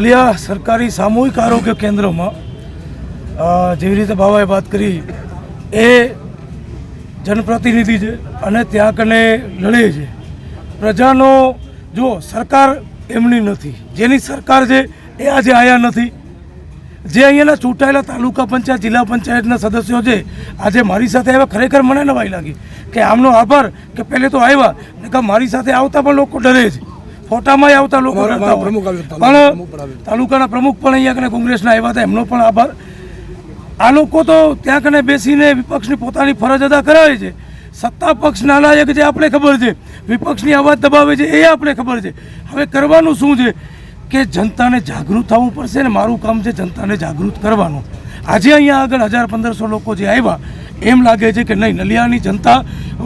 નલિયા સરકારી સામૂહિક આરોગ્ય કેન્દ્રમાં જેવી રીતે બાબાએ વાત કરી, એ જનપ્રતિનિધિ છે અને ત્યાં કને લડે છે. પ્રજાનો જો સરકાર એમની નથી. જેની સરકાર છે, એ આજે આયા નથી. જે અહીંયાના ચૂંટાયેલા તાલુકા પંચાયત, જિલ્લા પંચાયતના સદસ્યો છે, આજે મારી સાથે આવ્યા, ખરેખર મને નવાઈ લાગી કે આમનો આભાર કે પહેલે તો આવ્યા ને મારી સાથે આવતા પણ લોકો ડરે છે. ફોટામાં આવતા લોકો પણ. તાલુકાના પ્રમુખ પણ અહીંયા કને કોંગ્રેસના આવ્યા હતા એમનો પણ આભાર. આ લોકો તો ત્યાં કને બેસીને વિપક્ષની પોતાની ફરજ અદા કરાવે છે. સત્તા પક્ષ નાલાયક જે આપણે ખબર છે વિપક્ષની અવાજ દબાવે છે એ આપણે ખબર છે. હવે કરવાનું શું છે? કે જનતાને જાગૃત થવું પડશે ને મારું કામ છે જનતાને જાગૃત કરવાનું. આજે અહીંયા આગળ હજાર પંદરસો લોકો જે આવ્યા એમ લાગે છે કે નહીં નલિયાની જનતા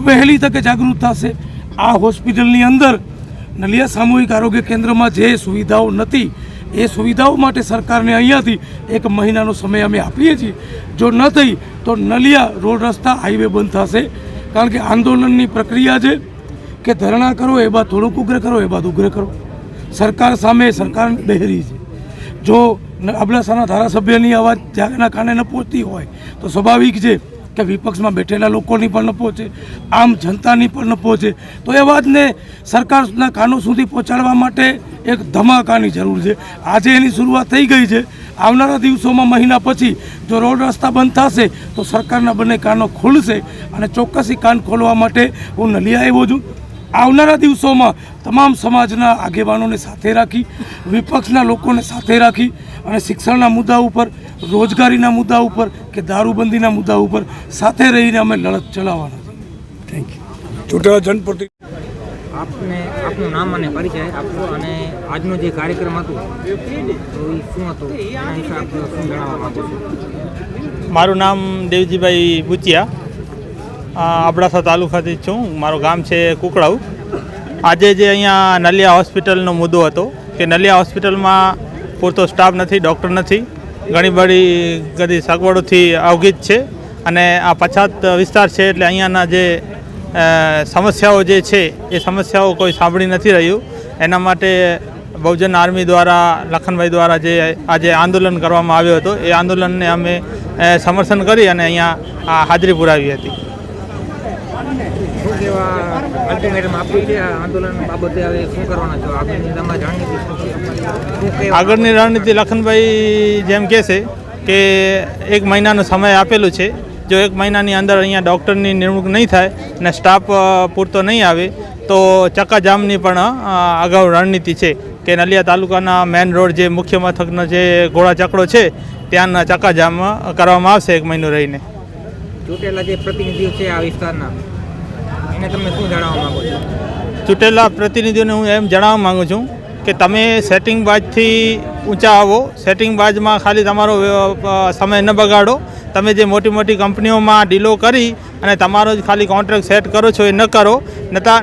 વહેલી તકે જાગૃત થશે. આ હોસ્પિટલની અંદર નલિયા સામૂહિક આરોગ્ય કેન્દ્રમાં જે સુવિધાઓ નથી, એ સુવિધાઓ માટે સરકારને અહીંયાથી એક મહિનાનો સમય અમે આપીએ છીએ. જો ન થઈ, તો નલિયા રોડ રસ્તા હાઈવે બંધ થશે. કારણ કે આંદોલનની પ્રક્રિયા છે કે ધરણા કરો, એ બાદ થોડુંક ઉગ્ર કરો, એ બાદ ઉગ્ર કરો. સરકાર સામે સરકાર બહેરી છે. જો અબડાસાના ધારાસભ્યની અવાજ ત્યાંના કાને ન પહોંચતી હોય, તો સ્વાભાવિક છે કે વિપક્ષમાં બેઠેલા લોકોની પણ ન પહોંચે આમ જનતાની પણ ન પહોંચે તો એ વાતને સરકારના કાનો સુધી પહોંચાડવા માટે એક ધમાકાની જરૂર છે. આજે એની શરૂઆત થઈ ગઈ છે. આવનારા દિવસોમાં મહિના પછી જો રોડ રસ્તા બંધ થશે, તો સરકારના બંને કાનો ખુલશે અને ચોક્કસી કાન ખોલવા માટે હું નલિયા આવ્યો છું. આવનારા દિવસોમાં તમામ સમાજના આગેવાનોને સાથે રાખી વિપક્ષના લોકોને સાથે રાખી અને શિક્ષણના મુદ્દા ઉપર રોજગારીના મુદ્દા ઉપર કે દારૂબંધીના મુદ્દા ઉપર સાથે રહીને અમે લડત ચલાવવાના છે થેન્ક યુ ચૂંટાયેલા જનપ્રતિ આપને આપનું નામ અને પરિચય આપો અને આજનો જે કાર્યક્રમ હતો શું હતો? મારું નામ દેવજીભાઈ બુચિયા અબડાસા તાલુકાથી જ છું. મારું ગામ છે કુકડાઉ. આજે જે અહીંયા નલિયા હોસ્પિટલનો મુદ્દો હતો કે નલિયા હોસ્પિટલમાં પૂરતો સ્ટાફ નથી, ડૉક્ટર નથી. ઘણી બધી બધી સગવડોથી અવગિત છે અને આ પછાત વિસ્તાર છે એટલે અહીંયાના જે સમસ્યાઓ જે છે એ સમસ્યાઓ કોઈ સાંભળી નથી રહ્યું. એના માટે બહુજન આર્મી દ્વારા, લખનભાઈ દ્વારા જે આજે આંદોલન કરવામાં આવ્યો હતો, એ આંદોલનને અમે સમર્થન કરી અને અહીંયા હાજરી પુરાવી હતી. શું અલ્ટિમેટમ આપ્યું છે આંદોલન બાબતે હવે શું કરવાના છો? આગળની તમારી રણનીતિ આગળની લખનભાઈ જેમ કહે છે કે એક મહિનાનો સમય આપેલું છે. જો એક મહિનાની અંદર અહીંયા ડૉક્ટરની નિમણૂક નહીં થાય અને સ્ટાફ પૂરતો નહીં આવે તો ચક્કાજામની પણ અગાઉ રણનીતિ છે કે નલિયા તાલુકાના મેન રોડ જે મુખ્ય મથકનો જે ઘોડા ચકડો છે ત્યાંના ચક્કાજામ કરવામાં આવશે એક મહિનો રહીને. ચૂંટેલા જે પ્રતિનિધિઓ છે આ વિસ્તારના એને તમે શું જણાવવા માંગો છો? ચૂંટેલા પ્રતિનિધિઓને હું એમ જણાવવા માગું છું કે તમે સેટિંગ બાજથી ઊંચા આવો. સેટિંગ બાજમાં ખાલી તમારો સમય ન બગાડો. તમે જે મોટી મોટી કંપનીઓમાં ડીલો કરી અને તમારો જ ખાલી કોન્ટ્રાક્ટ સેટ કરો છો એ ન કરો. નતા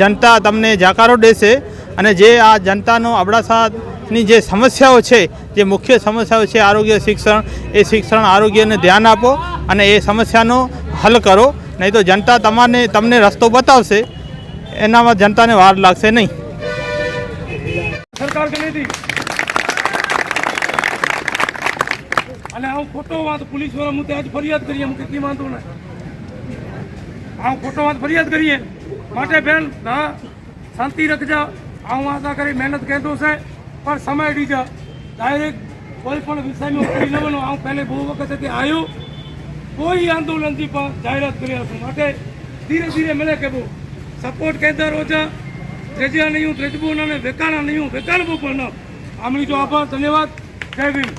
જનતા તમને જાકારો દેશે અને જે આ જનતાનો અબડાસાની જે સમસ્યાઓ છે, જે મુખ્ય સમસ્યાઓ છે આરોગ્ય શિક્ષણ, એ શિક્ષણ, આરોગ્યને ધ્યાન આપો અને એ સમસ્યાનો હલ કરો. નહીં તો જનતા તમારે તમને રસ્તો બતાવશે. એનામાં જનતાને વાર લાગશે નહીં. સરકાર અને હું ખોટો વાત પોલીસવાળા મુદ્દે આજ ફરિયાદ કરીએ હું કેટલી વાંધો ને. આવું ખોટો વાત ફરિયાદ કરીએ. માટે બેન હા શાંતિ રખજા. આવું આશા કરી મહેનત કહેતો છે, પણ સમય ડીજા. ડાયરેક્ટ કોઈ પણ વિષયમાં ઉતરી ન બનો હું પહેલે બહુ વખતથી આવ્યો કોઈ આંદોલનથી પણ જાહેરાત કરી હતું માટે ધીરે ધીરે મળે કે સપોર્ટ કેદાર ઓછા ત્રેજ્યા નહીં હું ત્રેજબો ને વેકાણા નહીં હું વેકાણબો પણ ન. આમની જો આભાર, ધન્યવાદ. જય ભીમ.